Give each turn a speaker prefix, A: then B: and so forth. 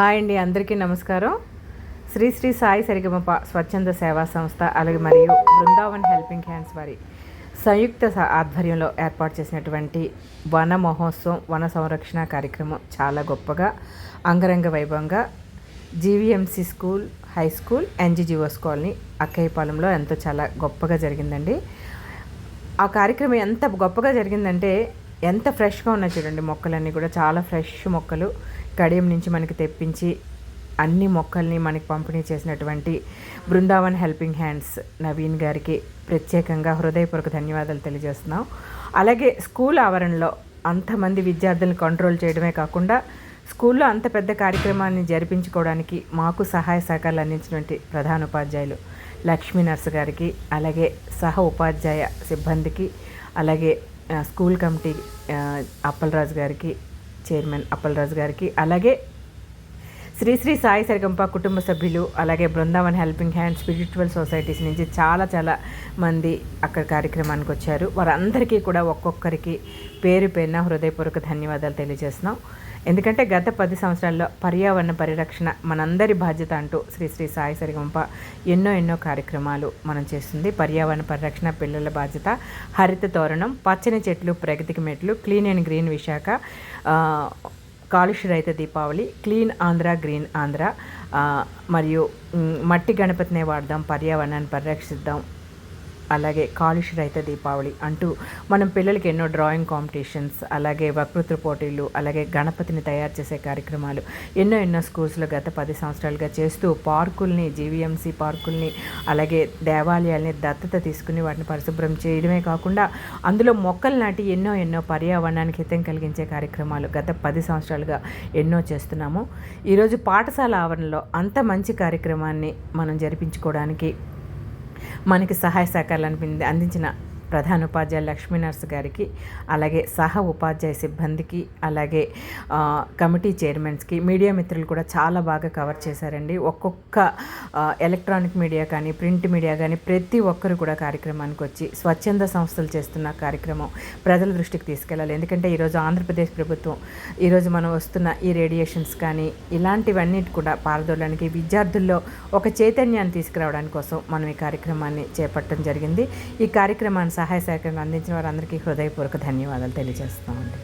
A: Hi అండి అందరికీ నమస్కారం. శ్రీ శ్రీ సాయి సరిగమప స్వచ్ఛంద సేవా సంస్థ అలాగే మరియు బృందావన్ హెల్పింగ్ హ్యాండ్స్ వారి సంయుక్త స- ఆధ్వర్యంలో ఏర్పాటు చేసినటువంటి వన మహోత్సవం వన సంరక్షణ కార్యక్రమం చాలా గొప్పగా అంగరంగ వైభవంగా GVMC school high school NGGOs colony అక్కయ్యపాలెంలో ఎంతో చాలా గొప్పగా జరిగిందండి. ఆ కార్యక్రమం ఎంత గొప్పగా జరిగిందంటే ఎంత ఫ్రెష్గా ఉన్నాయి చూడండి మొక్కలన్నీ కూడా. చాలా ఫ్రెష్ మొక్కలు. కడియం నుంచి మనకి తెప్పించి అన్ని మొక్కల్ని మనకి పంపిణీ చేసినటువంటి బృందావన్ హెల్పింగ్ హ్యాండ్స్ నవీన్ గారికి ప్రత్యేకంగా హృదయపూర్వక ధన్యవాదాలు తెలియజేస్తున్నాం. అలాగే స్కూల్ ఆవరణలో అంతమంది విద్యార్థులను కంట్రోల్ చేయడమే కాకుండా స్కూల్లో అంత పెద్ద కార్యక్రమాన్ని జరిపించుకోవడానికి మాకు సహాయ సహకారాలు అందించినటువంటి ప్రధాన ఉపాధ్యాయులు లక్ష్మీ నర్సు గారికి అలాగే సహ ఉపాధ్యాయ సిబ్బందికి అలాగే స్కూల్ కమిటీ అప్పలరాజు గారికి చైర్మన్ అప్పలరాజు గారికి అలాగే శ్రీ శ్రీ సాయి సరిగంప కుటుంబ సభ్యులు అలాగే Brindavan helping hand spiritual societies నుంచి చాలా చాలా మంది అక్కడ కార్యక్రమానికి వచ్చారు. వారందరికీ కూడా ఒక్కొక్కరికి పేరు పేరున హృదయపూర్వక ధన్యవాదాలు తెలియజేస్తున్నాం. ఎందుకంటే గత పది సంవత్సరాల్లో పర్యావరణ పరిరక్షణ మనందరి బాధ్యత అంటూ శ్రీ శ్రీ సాయి సరిగంప ఎన్నో ఎన్నో కార్యక్రమాలు మనం చేస్తుంది. పర్యావరణ పరిరక్షణ పిల్లల బాధ్యత హరిత తోరణం పచ్చని చెట్లు ప్రగతికి మెట్లు క్లీన్ అండ్ గ్రీన్ విశాఖ కాలుష్య రహిత దీపావళి క్లీన్ ఆంధ్ర గ్రీన్ ఆంధ్ర మరియు మట్టి గణపతినే వాడదాం పర్యావరణాన్ని పరిరక్షిద్దాం. అలాగే కాలుష్య రహిత దీపావళి అంటూ మనం పిల్లలకి ఎన్నో డ్రాయింగ్ కాంపిటీషన్స్ అలాగే వకృత్వ పోటీలు అలాగే గణపతిని తయారు చేసే కార్యక్రమాలు ఎన్నో ఎన్నో స్కూల్స్లో గత పది సంవత్సరాలుగా చేస్తూ పార్కుల్ని జీవీఎంసీ పార్కుల్ని అలాగే దేవాలయాల్ని దత్తత తీసుకుని వాటిని పరిశుభ్రం చేయడమే కాకుండా అందులో మొక్కలు నాటి ఎన్నో ఎన్నో పర్యావరణానికి హితం కలిగించే కార్యక్రమాలు గత పది సంవత్సరాలుగా ఎన్నో చేస్తున్నాము. ఈరోజు పాఠశాల ఆవరణలో అంత మంచి కార్యక్రమాన్ని మనం జరిపించుకోవడానికి మనకి సహాయ సహకారాలు అనిపింది అందించిన ప్రధాన ఉపాధ్యాయ లక్ష్మీ నర్స్ గారికి అలాగే సహ ఉపాధ్యాయ సిబ్బందికి అలాగే కమిటీ చైర్మన్స్కి మీడియా మిత్రులు కూడా చాలా బాగా కవర్ చేశారండి. ఒక్కొక్క ఎలక్ట్రానిక్ మీడియా కానీ ప్రింట్ మీడియా కానీ ప్రతి ఒక్కరు కూడా కార్యక్రమానికి వచ్చి స్వచ్ఛంద సంస్థలు చేస్తున్న కార్యక్రమం ప్రజల దృష్టికి తీసుకెళ్ళాలి. ఎందుకంటే ఈరోజు ఆంధ్రప్రదేశ్ ప్రభుత్వం ఈరోజు మనం వస్తున్న ఈ రేడియేషన్స్ కానీ ఇలాంటివన్నిటి కూడా పారదోలడానికి విద్యార్థుల్లో ఒక చైతన్యాన్ని తీసుకురావడానికి కోసం మనం ఈ కార్యక్రమాన్ని చేపట్టడం జరిగింది. ఈ కార్యక్రమాన్ని సహాయ సహకారం అందించిన వారందరికీ హృదయపూర్వక ధన్యవాదాలు తెలియజేస్తామండి